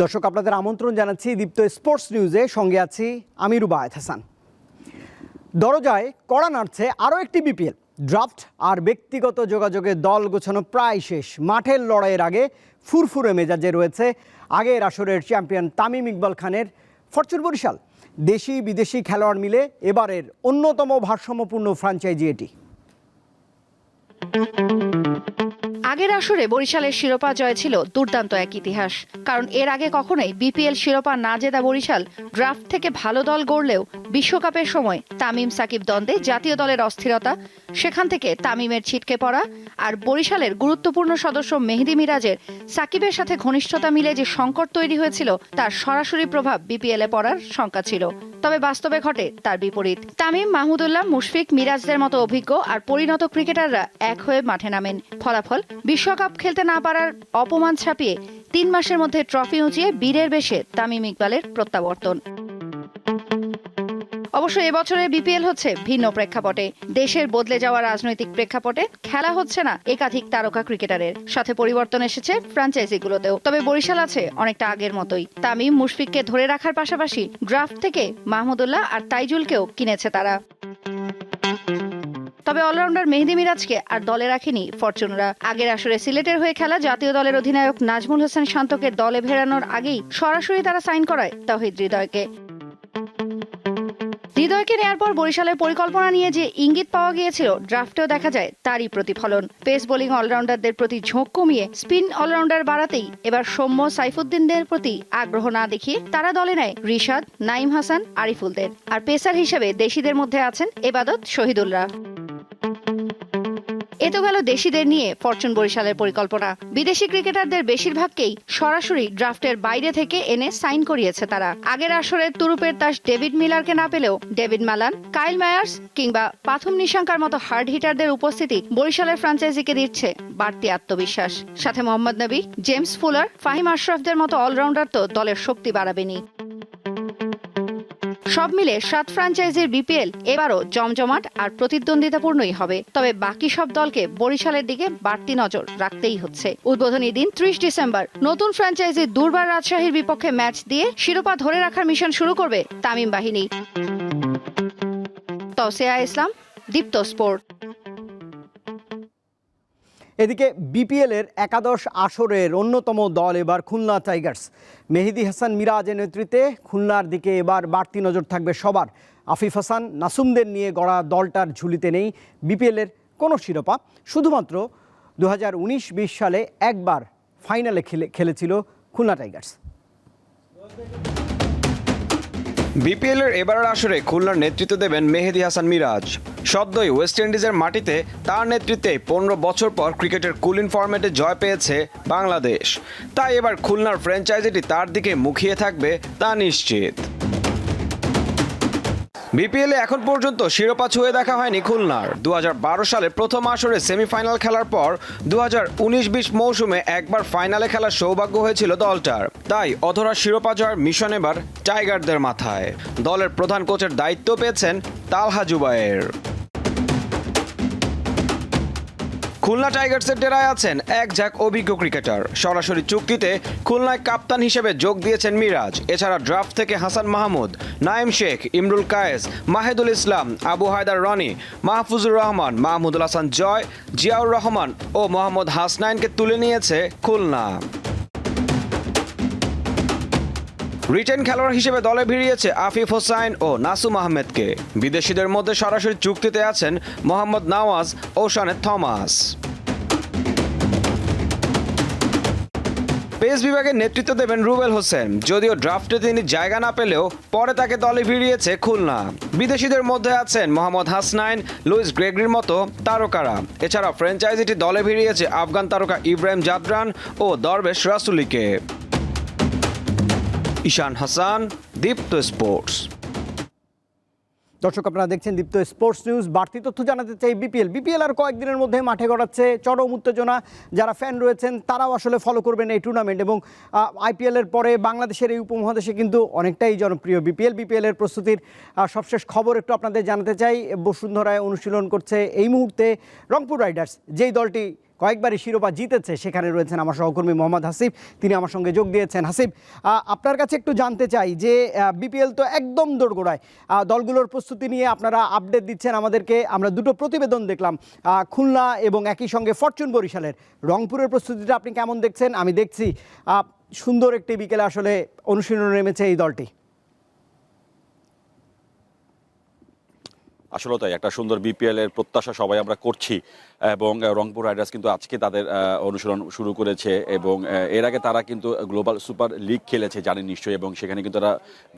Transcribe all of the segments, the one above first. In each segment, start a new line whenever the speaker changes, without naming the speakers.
দর্শক, আপনাদের আমন্ত্রণ জানাচ্ছি দীপ্ত স্পোর্টস নিউজে। সঙ্গে আছি আমি রুবায়ত হাসান। দরজায় কড়া নাড়ছে আরও একটি বিপিএল। ড্রাফট আর ব্যক্তিগত যোগাযোগে দল গোছানো প্রায় শেষ। মাঠের লড়াইয়ের আগে ফুরফুরে মেজাজে রয়েছে আগের আসরের চ্যাম্পিয়ন তামিম ইকবাল খানের ফরচুন বরিশাল। দেশি বিদেশি খেলোয়াড় মিলে এবারের অন্যতম ভারসাম্যপূর্ণ ফ্র্যাঞ্চাইজি এটি।
আগের আসরে বরিশালের শিরোপা জয় ছিল দুর্দান্ত এক ইতিহাস, কারণ এর আগে কখনোই বিপিএল শিরোপা না জেতা বরিশাল ড্রাফট থেকে ভালো দল গড়লেও বিশ্বকাপের সময় তামিম সাকিব দ্বন্দ্বে জাতীয় দলের অস্থিরতা, সেখান থেকে তামিমের ছিটকে পড়া আর বরিশালের গুরুত্বপূর্ণ সদস্য মেহেদি মিরাজের সাকিবের সাথে ঘনিষ্ঠতা মিলে যে সংকট তৈরি হয়েছিল তার সরাসরি প্রভাব বিপিএলে পড়ার শঙ্কা ছিল, তবে বাস্তবে ঘটে তার বিপরীত। তামিম মাহমুদুল্লাহ মুশফিক মিরাজদের মতো অভিজ্ঞ আর পরিণত ক্রিকেটাররা এক হয়ে মাঠে নামেন। ফলাফল, বিশ্বকাপ খেলতে না পারার অপমান ছাপিয়ে তিন মাসের মধ্যে ট্রফি উঁচিয়ে বীরের বেশে তামিম ইকবালের প্রত্যাবর্তন। অবশ্য এবছরের বিপিএল হচ্ছে ভিন্ন প্রেক্ষাপটে। দেশের বদলে যাওয়া রাজনৈতিক প্রেক্ষাপটে খেলা হচ্ছে না একাধিক তারকা ক্রিকেটারের। সাথে পরিবর্তন এসেছে ফ্র্যাঞ্চাইজিগুলোতেও তবে বরিশাল আছে অনেকটা আগের মতোই। তামিম মুশফিককে ধরে রাখার পাশাপাশি ড্রাফট থেকে মাহমুদুল্লাহ আর তাইজুলকেও কিনেছে তারা। তবে অলরাউন্ডার মেহেদি মিরাজকে আর দলে রাখেনি ফরচুনরা। আগের আসরে সিলেটের হয়ে খেলা জাতীয় দলের অধিনায়ক নাজমুল হোসেন শান্তকে দলে ভেড়ানোর আগেই সরাসরি তারা সাইন করায় তাহিদ হৃদয়কে। হৃদয়কে নেয়ার পর বরিশালের পরিকল্পনা নিয়ে যে ইঙ্গিত পাওয়া গিয়েছিল, ড্রাফটেও দেখা যায় তারই প্রতিফলন। পেস বোলিং অলরাউন্ডারদের প্রতি ঝোঁক কমিয়ে স্পিন অলরাউন্ডার বাড়াতেই এবার সৌম্য সাইফুদ্দিনদের প্রতি আগ্রহ না দেখিয়ে তারা দলে নেয় রিশাদ নাইম হাসান, আরিফুলদের। আর পেসার হিসেবে দেশিদের মধ্যে আছেন এবাদত শহীদুল্লাহ। এ তো গেল দেশিদের নিয়ে ফরচুন বরিশালের পরিকল্পনা। বিদেশি ক্রিকেটারদের বেশিরভাগকেই সরাসরি ড্রাফটের বাইরে থেকে এনে সাইন করিয়েছে তারা। আগের আসরের তুরুপের তাস ডেভিড মিলারকে না পেলেও ডেভিড মালান, কাইল মায়ার্স কিংবা পাথুম নিশাঙ্কার মতো হার্ড হিটারদের উপস্থিতি বরিশালের ফ্রাঞ্চাইজিকে দিচ্ছে বাড়তি আত্মবিশ্বাস। সাথে মোহাম্মদ নবী, জেমস ফুলার, ফাহিম আশরাফদের মতো অলরাউন্ডার তো দলের শক্তি বাড়াবেনি সব মিলে সাত ফ্র্যাঞ্চাইজির বিপিএল এবারও জমজমাট আর প্রতিদ্বন্দ্বিতাপূর্ণই হবে। তবে বাকি সব দলকে বরিশালের দিকে বাড়তি নজর রাখতেই হচ্ছে। উদ্বোধনী দিন ত্রিশ ডিসেম্বর। নতুন ফ্র্যাঞ্চাইজি দুর্বার রাজশাহীর বিপক্ষে ম্যাচ দিয়ে শিরোপা ধরে রাখার মিশন শুরু করবে তামিম বাহিনী। তসেয়া ইসলাম, দীপ্ত স্পোর্ট।
এদিকে বিপিএলের একাদশ আসরের অন্যতম দল এবার খুলনা টাইগার্স। মেহেদি হাসান মিরাজের নেতৃত্বে খুলনার দিকে এবার বাড়তি নজর থাকবে সবার। আফিফ হাসান নাসুমদের নিয়ে গড়া দলটার ঝুলিতে নেই বিপিএলের কোনো শিরোপা। শুধুমাত্র দু হাজার সালে একবার ফাইনালে খেলে, খেলেছিল খুলনা টাইগার্স।
বিপিএল এর এবারের আসরে খুলনার নেতৃত্ব দেবেন মেহেদি হাসান মিরাজ। সদ্যই ওয়েস্ট ইন্ডিজের মাটিতে তার নেতৃত্বে পনেরো বছর পর ক্রিকেটের কুলিন ফরম্যাটে জয় পেয়েছে বাংলাদেশ। তাই এবার খুলনার ফ্র্যাঞ্চাইজিটি তার দিকে মুখিয়ে থাকবে তা নিশ্চিত। বিপিএল এ এখন পর্যন্ত শিরোপা ছুঁয়ে দেখা হয়নি খুলনার। দু হাজার বারো সালে প্রথম আসরে সেমিফাইনাল খেলার পর দু হাজার উনিশ বিশ মৌসুমে একবার ফাইনালে খেলার সৌভাগ্য হয়েছিল দলটার। তাই অধরা শিরোপা জয়ের মিশন এবার টাইগারদের মাথায়। দলের প্রধান কোচের দায়িত্ব পেয়েছেন তালহা জুবায়ের। খুলনা টাইগার্সের ডেরায় আছেন এক ঝাঁক অভিজ্ঞ ক্রিকেটার। সরাসরি চুক্তিতে খুলনায় কাপ্তান হিসেবে যোগ দিয়েছেন মিরাজ। এছাড়া ড্রাফট থেকে হাসান মাহমুদ নাইম শেখ, ইমরুল কায়েস, মাহেদুল ইসলাম, আবু হায়দার রনি, মাহফুজুর রহমান, মাহমুদুল হাসান জয়, জিয়াউর রহমান ও মোহাম্মদ হাসনাইনকে তুলে নিয়েছে খুলনা। রিটেন খেলোয়াড় হিসেবে দলে ভিড়িয়েছে আফিফ হোসাইন ও নাসুম আহমেদকে। বিদেশিদের মধ্যে সরাসরি চুক্তিতে আছেন মোহাম্মদ নওয়াজ ও শানেদ থমাস। পেস বিভাগের নেতৃত্ব দেবেন রুবেল হোসেন। যদিও ড্রাফটে তিনি জায়গা না পেলেও পরে তাকে দলে ভিড়িয়েছে খুলনা। বিদেশিদের মধ্যে আছেন মোহাম্মদ হাসনাইন, লুইস গ্রেগরির মতো তারকারা। এছাড়া ফ্র্যাঞ্চাইজিটি দলে ভিড়িয়েছে আফগান তারকা ইব্রাহিম জাদরান ও দরবেশ রাসুলিকে। ঈশান হাসান, দীপ্ত স্পোর্টস।
দর্শক, আপনারা দেখছেন দীপ্ত স্পোর্টস নিউজ। বাড়তি তথ্য জানাতে চাই বিপিএল। বিপিএল আর কয়েকদিনের মধ্যে মাঠে গড়াচ্ছে চরম উত্তেজনা। যারা ফ্যান রয়েছেন, তারাও আসলে ফলো করবেন এই টুর্নামেন্ট এবং আইপিএলের পরে বাংলাদেশের এই উপমহাদেশে কিন্তু অনেকটাই জনপ্রিয় বিপিএল। বিপিএলের প্রস্তুতির সবশেষ খবর একটু আপনাদের জানাতে চাই। বসুন্ধরায় অনুশীলন করছে এই মুহূর্তে রংপুর রাইডার্স। যেই দলটি কয়েকবারই শিরোপা জিতেছে সেখানে রয়েছেন আমার সহকর্মী মোহাম্মদ হাসিব তিনি আমার সঙ্গে যোগ দিয়েছেন। আহ, আপনার কাছে একটু জানতে চাই যে বিপিএল তো একদম দোরগোড়ায় দলগুলোর প্রস্তুতি নিয়ে আপনারা আপডেট দিচ্ছেন আমাদেরকে আমরা দুটো প্রতিবেদন দেখলাম খুলনা এবং একই সঙ্গে ফরচুন বরিশালের। রংপুরের প্রস্তুতিটা আপনি কেমন দেখছেন? আমি দেখছি সুন্দর একটি বিকেলে আসলে অনুশীলনে নেমেছে এই দলটি।
আসলে তাই, একটা সুন্দর বিপিএল এর প্রত্যাশা সবাই আমরা করছি। এবং রংপুর রাইডার্স কিন্তু আজকে তাদের অনুশীলন শুরু করেছে এবং এর আগে তারা কিন্তু গ্লোবাল সুপার লিগ খেলেছে জানেন নিশ্চয়ই, এবং সেখানে কিন্তু তারা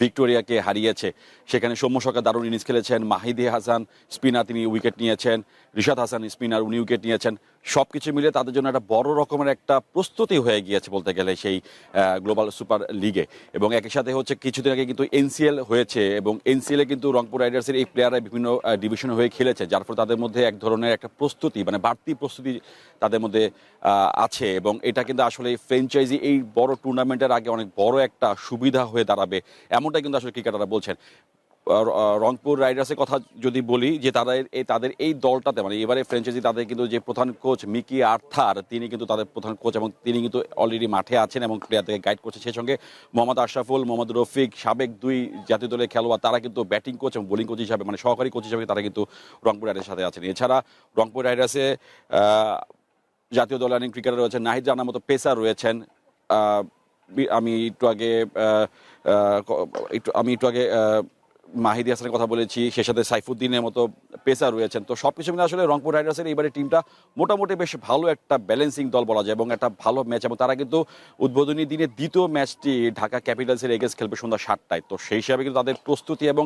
ভিক্টোরিয়াকে হারিয়েছে। সেখানে সৌম্য সরকার দারুণ ইনিংস খেলেছেন, মাহিদি হাসান স্পিনার তিনি উইকেট নিয়েছেন, রিশাদ হাসান স্পিনার উনি উইকেট নিয়েছেন। সব কিছু মিলে তাদের জন্য একটা বড় রকমের একটা প্রস্তুতি হয়ে গিয়েছে বলতে গেলে সেই গ্লোবাল সুপার লিগে। এবং একই সাথে হচ্ছে কিছুদিন আগে কিন্তু এনসিএল হয়েছে এবং এনসিএলে কিন্তু রংপুর রাইডার্সের এই প্লেয়াররা বিভিন্ন ডিভিশনে হয়ে খেলেছে, যার ফলে তাদের মধ্যে এক ধরনের একটা প্রস্তুতি মানে বাড়তি প্রস্তুতি তাদের মধ্যে আছে। এবং এটা কিন্তু আসলে এই ফ্র্যাঞ্চাইজি এই বড় টুর্নামেন্টের আগে অনেক বড় একটা সুবিধা হয়ে দাঁড়াবে, এমনটাই কিন্তু আসলে ক্রিকেটাররা বলছেন। রংপুর রাইডার্সের কথা যদি বলি, যে তাদের এই তাদের এই দলটাতে মানে এবারে ফ্র্যাঞ্চাইজি তাদের কিন্তু যে প্রধান কোচ মিকি আর্থার, তিনি কিন্তু তাদের প্রধান কোচ এবং তিনি কিন্তু অলরেডি মাঠে আছেন এবং প্লেয়ারদেরকে গাইড করছে। সেই সঙ্গে মোহাম্মদ আশরাফুল, মোহাম্মদ রফিক, সাবেক দুই জাতীয় দলের খেলোয়াড়, তারা কিন্তু ব্যাটিং কোচ এবং বোলিং কোচ হিসাবে মানে সহকারী কোচ হিসাবে তারা কিন্তু রংপুর রাইডার্সের সাথে আছেন। এছাড়া রংপুর রাইডার্সে জাতীয় দলের অনেক ক্রিকেটার রয়েছেন, নাহিদ জানার মতো পেসার রয়েছেন। আমি একটু আগে একটু, আমি একটু আগে মাহিদি হাসানের কথা বলেছি সে সাথে সাইফুদ্দিনের মতো পেসার রয়েছেন। তো সব কিছু মিলে আসলে রংপুর রাইডার্সের এইবারে টিমটা মোটামুটি বেশ ভালো একটা ব্যালেন্সিং দল বলা যায় এবং একটা ভালো ম্যাচ এবং তারা কিন্তু উদ্বোধনী দিনে দ্বিতীয় ম্যাচটি ঢাকা ক্যাপিটালসের এগেন্স খেলবে সন্ধ্যা সাতটায়। তো সেই হিসাবে কিন্তু তাদের প্রস্তুতি এবং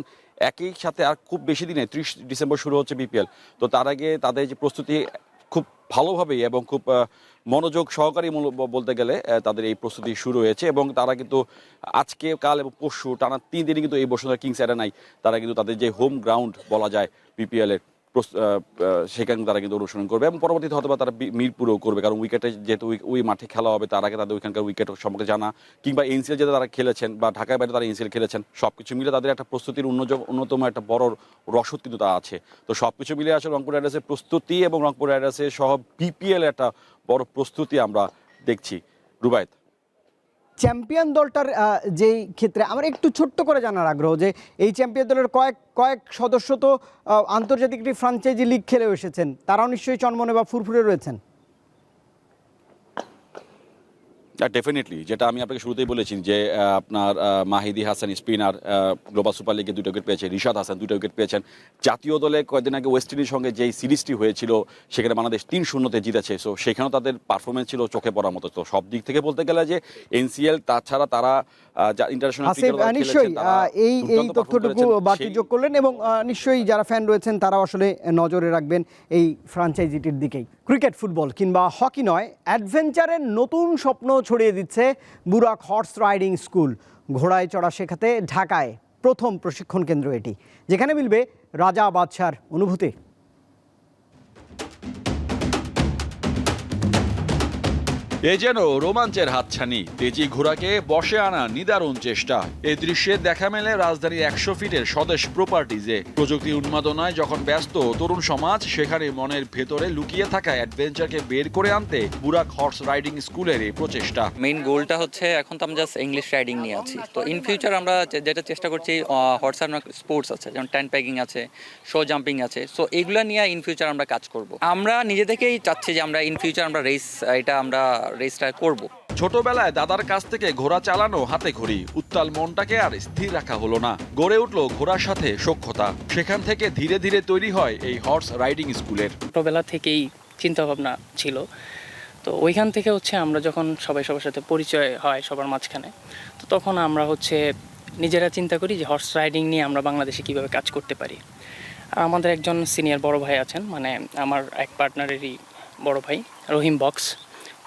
একই সাথে আর খুব বেশি দিনে ত্রিশ ডিসেম্বর শুরু হচ্ছে বিপিএল তো তার আগে তাদের যে প্রস্তুতি খুব ভালোভাবেই এবং খুব মনোযোগ সহকারী বলতে গেলে তাদের এই প্রস্তুতি শুরু হয়েছে এবং তারা কিন্তু আজকে, কাল এবং পরশু টানা তিন দিনে কিন্তু এই বসুন্ধরা কিংস নাই তারা কিন্তু তাদের যে হোম গ্রাউন্ড বলা যায়, বিপিএল সেখানে তারা কিন্তু অনুসরণ করবে এবং পরবর্তীতে হয়তো তারা মিরপুরেও করবে। কারণ উইকেটে যেহেতু ওই- মাঠে খেলা হবে, তার আগে তাদের ওইখানকার উইকেট সম্পর্কে জানা কিংবা এনসিএল যেটা তারা খেলেছেন বা ঢাকায় বাইরে তারা এনসিএল খেলেছেন সব কিছু মিলে তাদের একটা প্রস্তুতির অন্যতম একটা বড় রসদ কিন্তু তা আছে। তো সব কিছু মিলে আসলে রংপুর রাইডার্সের প্রস্তুতি এবং রংপুর রাইডার্সের সহ বিপিএল একটা বড় প্রস্তুতি আমরা দেখছি। রুবায়ত।
চ্যাম্পিয়ন দলটার যেই ক্ষেত্রে আমার একটু ছোট্ট করে জানার আগ্রহ যে এই চ্যাম্পিয়ন দলের কয়েক কয়েক সদস্য তো আন্তর্জাতিক একটি ফ্রাঞ্চাইজি লিগ খেলেও এসেছেন। তারাও নিশ্চয়ই চনমনে বা ফুরফুরে রয়েছেন।
ডেফিনেটলি যেটা আমি আপনাকে শুরুতেই বলেছি যে আপনার Mahedi Hasan spinner global super লিগে দুটো উইকেট পেয়েছে রিশাদ হাসান দুটো উইকেট পেয়েছেন। জাতীয় দলে কয়েকদিন আগে ওয়েস্ট ইন্ডিজের সঙ্গে যেই সিরিজটি হয়েছিল সেখানে বাংলাদেশ তিন শূন্যতে জিতেছে। সো সেখানেও তাদের পারফরমেন্স ছিল চোখে পড়ার মতো। তো সব দিক থেকে বলতে গেলে যে এনসিএল তাছাড়া তারা ইন্টারন্যাশনাল
নিশ্চয়ই এই এই তথ্যটুকু বাড়তি যোগ করলেন এবং নিশ্চয়ই যারা ফ্যান রয়েছেন তারাও আসলে নজরে রাখবেন এই ফ্রাঞ্চাইজিটির দিকেই। ক্রিকেট ফুটবল কিংবা হকি নয় অ্যাডভেঞ্চারের নতুন স্বপ্ন ছড়িয়ে দিচ্ছে বুরাক হর্স রাইডিং স্কুল। ঘোড়ায় চড়া শেখাতে ঢাকায় প্রথম প্রশিক্ষণ কেন্দ্র এটি, যেখানে মিলবে রাজা বাদশার অনুভূতি।
এ যেন রোমাঞ্চের হাতছানি। তেজি ঘোড়াকে বসে আনা নিদারুণ চেষ্টা। এই দৃশ্যে দেখা মেলে রাজধানীর একশো ফিটের স্বদেশ প্রপার্টিজে প্রযুক্তি উন্মাদনায় যখন ব্যস্ত, তরুণ সমাজ সেখানে মনের ভেতরে লুকিয়ে থাকা অ্যাডভেঞ্চারকে বের করে আনতে বুরাক হর্স রাইডিং স্কুলের এই প্রচেষ্টা।
মেইন গোলটা হচ্ছে, এখন তো আমরা জাস্ট ইংলিশ রাইডিং নিয়ে আছি। তো ইন ফিউচার আমরা যেটা চেষ্টা করছি হর্স আর স্পোর্টস আছে, যেমন ট্যান প্যাকিং আছে শো জাম্পিং আছে। সো এগুলো নিয়ে ইন ফিউচার আমরা কাজ করব। আমরা নিজে থেকেই চাচ্ছি যে আমরা ইন ফিউচার আমরা রেস এটা আমরা রেসটা করব।
ছোটবেলায় দাদার কাছ থেকে ঘোড়া চালানো হাতে ঘড়ি। উত্তাল মনটাকে আর স্থির রাখা হলো না। গড়ে উঠল ঘোড়ার সাথে সক্ষতা। সেখান থেকে ধীরে ধীরে তৈরি হয় এই হর্স রাইডিং স্কুলের।
ছোটোবেলা থেকেই চিন্তাভাবনা ছিল। তো ওইখান থেকে হচ্ছে আমরা যখন সবাই সবার সাথে পরিচয় হয় সবার মাঝখানে তো তখন আমরা হচ্ছে নিজেরা চিন্তা করি যে হর্স রাইডিং নিয়ে আমরা বাংলাদেশে কীভাবে কাজ করতে পারি। আর আমাদের একজন সিনিয়র বড় ভাই আছেন মানে আমার এক পার্টনারেরই বড় ভাই রহিম বক্স।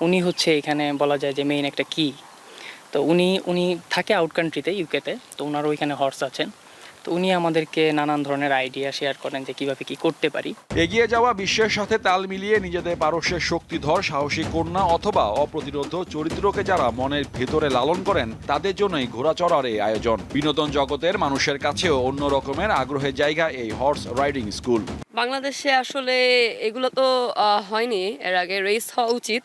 উনি হচ্ছে এখানে বলা যায় যে মেইন একটা কি তো উনি উনি থাকে আউট কান্ট্রিতে ইউকেতে তো ওনার ওইখানে হর্স আছেন। তো উনি আমাদেরকে নানান ধরনের আইডিয়া শেয়ার করেন যে কীভাবে কি করতে পারি।
এগিয়ে যাওয়া বিশ্বের সাথে তাল মিলিয়ে নিজেদের পারস্যের শক্তিধর সাহসী কন্যা অথবা অপ্রতিরোধ চরিত্রকে যারা মনের ভেতরে লালন করেন তাদের জন্যই ঘোড়া চড়ার এই আয়োজন। বিনোদন জগতের মানুষের কাছেও অন্য রকমের আগ্রহের জায়গা এই হর্স রাইডিং স্কুল
বাংলাদেশে আসলে এগুলো তো হয়নি। এর আগে রেস হওয়া উচিত।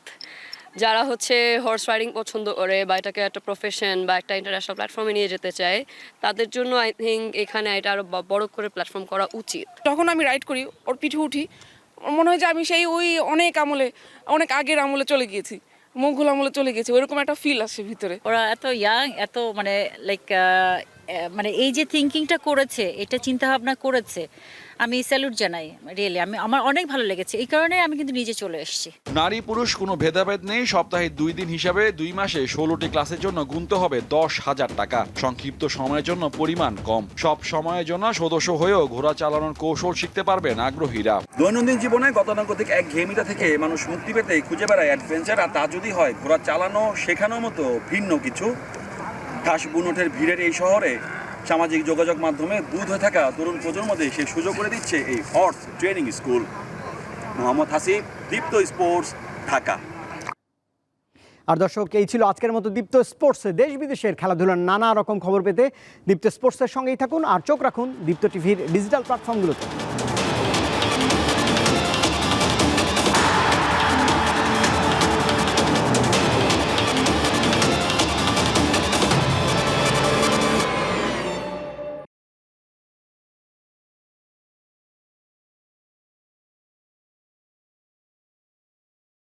যারা হচ্ছে হর্স রাইডিং পছন্দ করে বা এটাকে একটা প্রফেশন বা একটা ইন্টারন্যাশনাল প্ল্যাটফর্মে নিয়ে যেতে চায় তাদের জন্য আই থিঙ্ক এখানে এটা আরও ব- বড় করে প্ল্যাটফর্ম করা উচিত।
যখন আমি রাইড করি ওর পিঠে উঠি। মনে হয় যে আমি সেই ওই অনেক আমলে অনেক আগের আমলে চলে গিয়েছি। মুঘল আমলে চলে গেছি ওইরকম একটা ফিল আসে ভিতরে।
ওরা এত ইয়াং এত মানে লাইক মানে এই যে থিঙ্কিংটা করেছে এটা চিন্তা ভাবনা করেছে আমি স্যালুট জানাই রিয়েলি আমি আমার অনেক ভালো লেগেছে। এই কারণে আমি কিন্তু নিজে চলে এসেছি।
নারী পুরুষ কোনো ভেদাভেদ নেই সপ্তাহে দুই দিন হিসাবে দুই মাসে ষোলোটি ক্লাসের জন্য গুনতে হবে দশ হাজার টাকা। সংক্ষিপ্ত সময়ের জন্য পরিমাণ কম। সব সময়ের জন্য সদস্য হয়েও ঘোড়া চালানোর কৌশল শিখতে পারবেন আগ্রহীরা।
দৈনন্দিন জীবনে গতানুগতিক এক ঘেমিটা থেকে মানুষ মুক্তি পেতে খুঁজে বেড়ায় অ্যাডভেঞ্চার আর তা যদি হয় ঘোড়া চালানো শেখানোর মতো ভিন্ন কিছু। ঘাস বুনটের ভিড়ের এই শহরে সামাজিক যোগাযোগ মাধ্যমে বুধ হয়ে থাকা তরুণ প্রজন্মদের সেই সুযোগ করে দিচ্ছে এই horse training school. Mohammad Hasib, Deepto sports, Dhaka.
আর দর্শক, এই ছিল আজকের মতো দীপ্ত স্পোর্টসে দেশ বিদেশের খেলাধুলার নানা রকম খবর পেতে দীপ্ত স্পোর্টসের সঙ্গেই থাকুন আর চোখ রাখুন দীপ্ত টিভির ডিজিটাল প্ল্যাটফর্মগুলোতে।